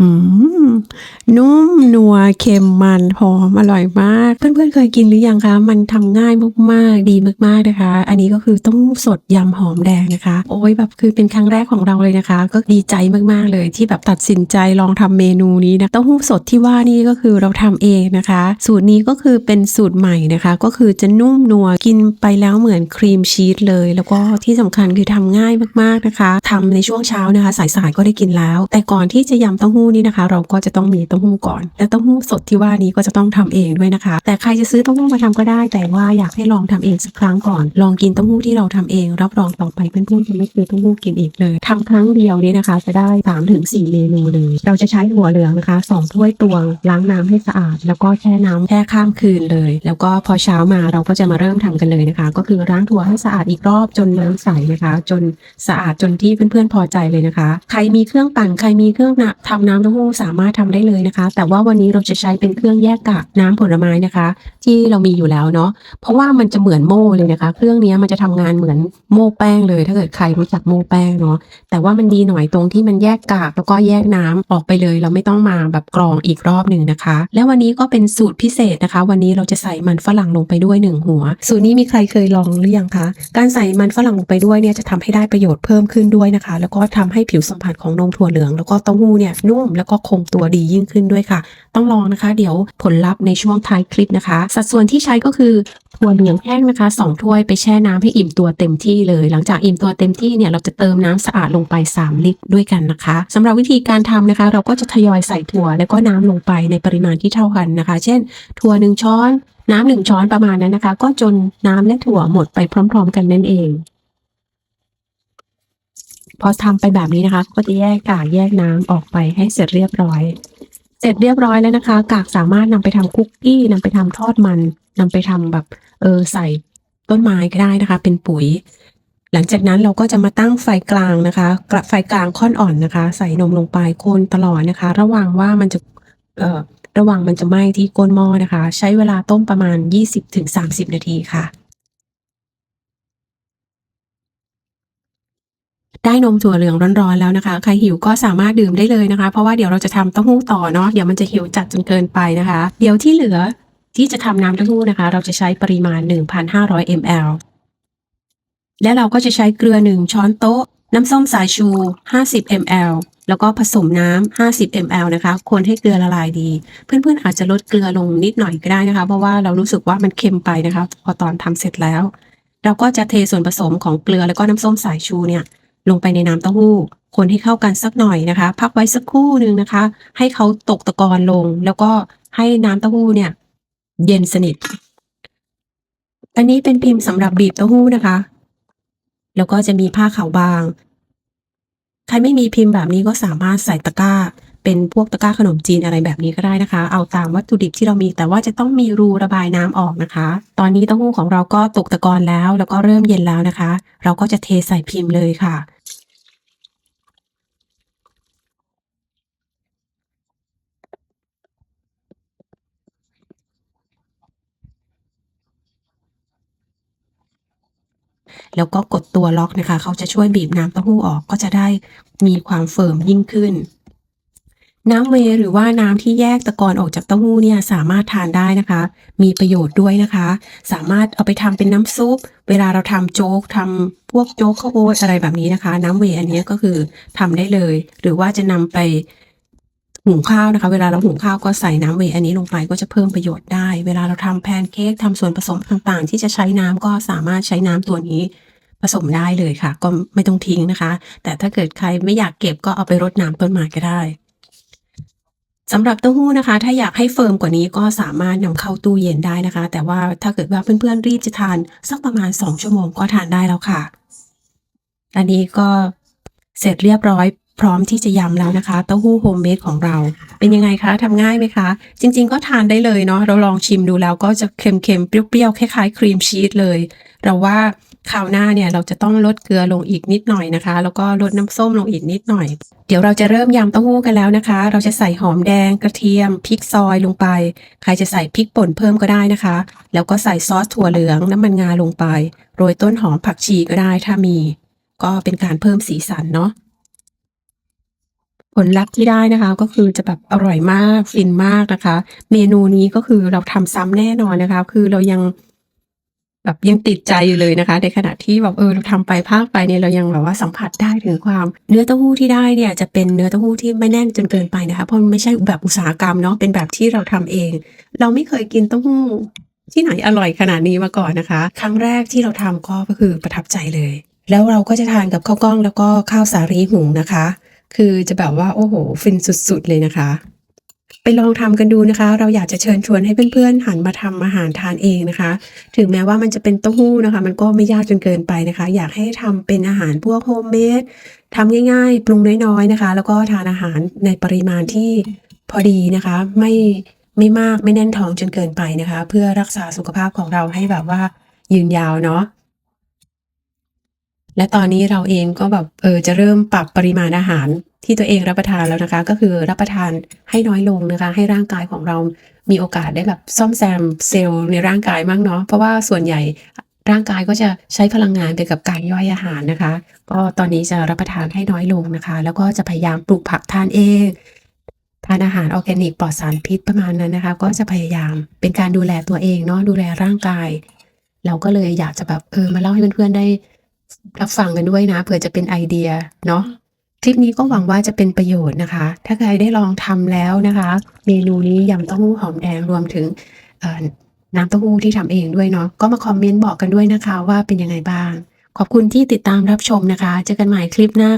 อืม นุ่มนัวเค็มมันหอมอร่อยมาก เพื่อนๆเคยกินหรือยังคะมันทำง่ายมากๆดีมากๆนะคะ อันนี้ก็คือต้าหู้สดยำหอมแดงนะคะ โอ้ยแบบคือเป็นครั้งแรกของเราเลยนะคะ ก็ดีใจมากๆเลยที่แบบตัดสินใจลองทำเมนูนี้นะเต้าหู้สดที่ว่านี่ก็คือเราทำเองนะคะ สูตรนี้ก็คือเป็นสูตรใหม่นะคะ ก็คือจะนุ่มนัวกินไปแล้วเหมือนครีมชีสเลย แล้วก็ที่สำคัญคือทำง่ายมากๆนะคะทำในช่วงเช้านะคะ สายๆก็ได้กินแล้ว แต่ก่อนที่จะยำเต้าหู้นี่นะคะ เราก็จะต้องมีเต้าหู้ก่อน และเต้าหู้สดที่ว่านี้ก็จะต้องทำเองด้วยนะคะ แต่ใครจะซื้อเต้าหู้มาทำก็ได้ แต่ว่าอยากให้ลองทำเองสักครั้งก่อน ลองกินเต้าหู้ที่เราทำเอง รับรองต่อไปเพื่อนๆจะไม่ซื้อเต้าหู้กินอีกเลยทำครั้งเดียวนี้นะคะ จะได้3าถึงสเมนูเลย เราจะใช้หัวเหลืองนะคะสองถ้วยตวงล้างน้ำให้สะอาด แล้วก็แช่น้ำแช่ข้ามคืนเลย แล้วก็พอเช้ามาเราก็จะมาเริ่มทำกันเลยนะคะ ก็คือล้างถั่วให้สะอาดอีกรอบจนน้ำใสนะคะ จนสะอาดจนที่เพื่อนๆพอใจเลยนะคะ ใครมีเครื่องปั่นใครมีเครื่องนะทำน้ำเต้าหู้สามารถทำได้เลยนะคะ แต่ว่าวันนี้เราจะใช้เป็นเครื่องแยกกากน้ำผลไม้นะคะ ที่เรามีอยู่แล้วเนาะเพราะว่ามันจะเหมือนโม่เลยนะคะ เครื่องนี้มันจะทำงานเหมือนโม่แป้งเลย ถ้าเกิดใครรู้จักโม่แป้งเนาะแต่ว่ามันดีหน่อยตรงที่มันแยกกากแล้วก็แยกน้ำออกไปเลย เราไม่ต้องมาแบบกรองอีกรอบหนึ่งนะคะ และวันนี้ก็เป็นสูตรพิเศษนะคะ วันนี้เราจะใส่มันฝรั่งลงไปด้วยหนึ่งหัว สูตรนี้มีใครเคยลองหรือยังคะการใส่มันฝรั่งลงไปด้วยเนี่ยจะทำให้ได้ประโยชน์เพิ่มขึ้นด้วยนะคะ แล้วก็ทำให้ผิวสัมผัสของนมถั่วเหลือง แล้วก็เต้าหู้เนี่ยนุ่มแล้วก็คงตัวดียิ่งขึ้นด้วยค่ะ ต้องลองนะคะ เดี๋ยวผลลัพธ์ในช่วงท้ายคลิปนะคะ สัดส่วนที่ใช้ก็คือถั่วเหลืองแห้งนะคะ2ถ้วยไปแช่น้ำให้อิ่มตัวเต็มที่เลย หลังจากอิ่มตัวเต็มที่เนี่ยเราจะเติมน้ำสะอาดลงไป 3 ลิตรด้วยกันนะคะสำหรับวิธีการทำนะคะ เราก็จะทยอยใส่ถั่วแล้วก็น้ำลงไปในปริมาณที่เท่ากันนะคะ เช่น ถั่วหนึ่งช้อน น้ำหนึ่งช้อนประมาณนั้นนะคะ ก็จนน้ำและถั่วหมดไปพร้อม ๆ กันนั่นเอง พอทำไปแบบนี้นะคะ ก็จะแยกกากแยกน้ำออกไปให้เสร็จเรียบร้อย เสร็จเรียบร้อยแล้วนะคะ กากสามารถนำไปทำคุกกี้นำไปทำทอดมันนำไปทำแบบเออใส่ต้นไม้ก็ได้นะคะ เป็นปุ๋ย หลังจากนั้นเราก็จะมาตั้งไฟกลางนะคะกระไฟกลางค่อนอ่อนนะคะ ใส่นมลงไปคนตลอดนะคะ ระวังว่ามันจะเอ่อระวังมันจะไหม้ที่ก้นหม้อนะคะ ใช้เวลาต้มประมาณ 20-30 นาทีค่ะ ได้นมถั่วเหลืองร้อนๆแล้วนะคะ ใครหิวก็สามารถดื่มได้เลยนะคะ เพราะว่าเดี๋ยวเราจะทำเต้าหู้ต่อเนาะเดี๋ยวมันจะหิวจัดจนเกินไปนะคะ เดี๋ยวที่เหลือที่จะทำน้ำเต้าหู้นะคะ เราจะใช้ปริมาณ 1,500 ml และเราก็จะใช้เกลือ 1 ช้อนโต๊ะ น้ำส้มสายชู 50 ml แล้วก็ผสมน้ำ 50 ml นะคะ คนให้เกลือละลายดี เพื่อนๆ อาจจะลดเกลือลงนิดหน่อยก็ได้นะคะ เพราะว่าเรารู้สึกว่ามันเค็มไปนะคะ พอตอนทำเสร็จแล้ว เราก็จะเทส่วนผสมของเกลือแล้วก็น้ำส้มสายชูเนี่ย ลงไปในน้ำเต้าหู้ คนให้เข้ากันสักหน่อยนะคะ พักไว้สักครู่หนึ่งนะคะ ให้เขาตกตะกอนลง แล้วก็ให้น้ำเต้าหู้เนี่ย เย็นสนิท อันนี้เป็นพิมพ์สำหรับบีบเต้าหู้นะคะ แล้วก็จะมีผ้าขาวบาง ใครไม่มีพิมพ์แบบนี้ก็สามารถใส่ตะกร้า เป็นพวกตะกร้าขนมจีนอะไรแบบนี้ก็ได้นะคะ เอาตามวัตถุดิบที่เรามี แต่ว่าจะต้องมีรูระบายน้ำออกนะคะ ตอนนี้เต้าหู้ของเราก็ตกตะกอนแล้ว แล้วก็เริ่มเย็นแล้วนะคะ เราก็จะเทใส่พิมพ์เลยค่ะ แล้วก็กดตัวล็อกนะคะ เขาจะช่วยบีบน้ำเต้าหู้ออกก็จะได้มีความเฟิร์มยิ่งขึ้น น้ำเวย์หรือว่าน้ำที่แยกตะกอนออกจากเต้าหู้เนี่ยสามารถทานได้นะคะ มีประโยชน์ด้วยนะคะ สามารถเอาไปทำเป็นน้ำซุป เวลาเราทำโจ๊กทำพวกโจ๊กข้าวโอ๊ตอะไรแบบนี้นะคะ น้ำเวย์อันนี้ก็คือทำได้เลย หรือว่าจะนำไปหุงข้าวนะคะ เวลาเราหุงข้าวก็ใส่น้ำเวย์อันนี้ลงไปก็จะเพิ่มประโยชน์ได้ เวลาเราทำแพนเค้กทำส่วนผสมต่างๆ ที่จะใช้น้ำก็สามารถใช้น้ำตัวนี้ ผสมได้เลยค่ะ ก็ไม่ต้องทิ้งนะคะ แต่ถ้าเกิดใครไม่อยากเก็บก็เอาไปรดน้ำต้นไม้ก็ได้สำหรับเต้าหู้นะคะ ถ้าอยากให้เฟิร์มกว่านี้ก็สามารถนำเข้าตู้เย็นได้นะคะ แต่ว่าถ้าเกิดว่าเพื่อนๆรีบจะทานสักประมาณ 2 ชั่วโมงก็ทานได้แล้วค่ะ อันนี้ก็เสร็จเรียบร้อยพร้อมที่จะยำแล้วนะคะ เต้าหู้โฮมเมดของเรา เป็นยังไงคะทำง่ายไหมคะ จริง ๆ ก็ทานได้เลยเนาะเราลองชิมดูแล้วก็จะเค็มๆเปรี้ยวๆคล้ายๆครีมชีสเลย เราว่า คราวหน้าเนี่ยเราจะต้องลดเกลือลงอีกนิดหน่อยนะคะ แล้วก็ลดน้ำส้มลงอีกนิดหน่อย เดี๋ยวเราจะเริ่มยำเต้าหู้กันแล้วนะคะ เราจะใส่หอมแดงกระเทียมพริกซอยลงไป ใครจะใส่พริกป่นเพิ่มก็ได้นะคะ แล้วก็ใส่ซอสถั่วเหลืองน้ำมันงาลงไป โรยต้นหอมผักชีก็ได้ถ้ามี ก็เป็นการเพิ่มสีสันเนาะผลลัพธ์ที่ได้นะคะก็คือจะแบบอร่อยมากฟินมากนะคะ เมนูนี้ก็คือเราทำซ้ำแน่นอนนะคะ คือเรายัง แบบยังติดใจอยู่เลยนะคะ ในขณะที่แบบเออเราทำไปภาคไปเนี่ยเรายังแบบว่าสัมผัสได้ถึงความ เนื้อเต้าหู้ที่ได้เนี่ยจะเป็นเนื้อเต้าหู้ที่ไม่แน่นจนเกินไปนะคะเพราะมันไม่ใช่แบบอุตสาหกรรมเนาะเป็นแบบที่เราทำเอง เราไม่เคยกินเต้าหู้ที่ไหนอร่อยขนาดนี้มาก่อนนะคะ ครั้งแรกที่เราทำก็ก็คือประทับใจเลย แล้วเราก็จะทานกับข้าวกล้องแล้วก็ข้าวสาลีหุงนะคะ คือจะแบบว่าโอ้โหฟินสุดๆเลยนะคะ ไปลองทำกันดูนะคะ เราอยากจะเชิญชวนให้เพื่อนๆหันมาทำอาหารทานเองนะคะ ถึงแม้ว่ามันจะเป็นเต้าหู้นะคะ มันก็ไม่ยากจนเกินไปนะคะ อยากให้ทำเป็นอาหารพวกโฮมเมดทำง่ายๆ ปรุงน้อยๆนะคะ แล้วก็ทานอาหารในปริมาณที่พอดีนะคะ ไม่ไม่มากไม่แน่นท้องจนเกินไปนะคะ เพื่อรักษาสุขภาพของเราให้แบบว่ายืนยาวเนาะ และตอนนี้เราเองก็แบบเออจะเริ่มปรับปริมาณอาหารที่ตัวเองรับประทานแล้วนะคะ ก็คือรับประทานให้น้อยลงนะคะ ให้ร่างกายของเรามีโอกาสได้แบบซ่อมแซมเซลล์ในร่างกายมั่งเนาะเพราะว่าส่วนใหญ่ร่างกายก็จะใช้พลังงานไปกับการย่อยอาหารนะคะ ก็ตอนนี้จะรับประทานให้น้อยลงนะคะ แล้วก็จะพยายามปลูกผักทานเองทานอาหารออร์แกนิกปลอดสารพิษประมาณนั้นนะคะ ก็จะพยายามเป็นการดูแลตัวเองเนาะดูแลร่างกาย เราก็เลยอยากจะแบบเออมาเล่าให้เพื่อนๆได้ รับฟังกันด้วยนะเผื่อจะเป็นไอเดียเนาะคลิปนี้ก็หวังว่าจะเป็นประโยชน์นะคะ ถ้าใครได้ลองทำแล้วนะคะ เมนูนี้ยำเต้าหู้หอมแดงรวมถึงเอ่อน้ำเต้าหู้ที่ทำเองด้วยเนาะก็มาคอมเมนต์บอกกันด้วยนะคะว่าเป็นยังไงบ้าง ขอบคุณที่ติดตามรับชมนะคะ เจอกันใหม่คลิปหน้า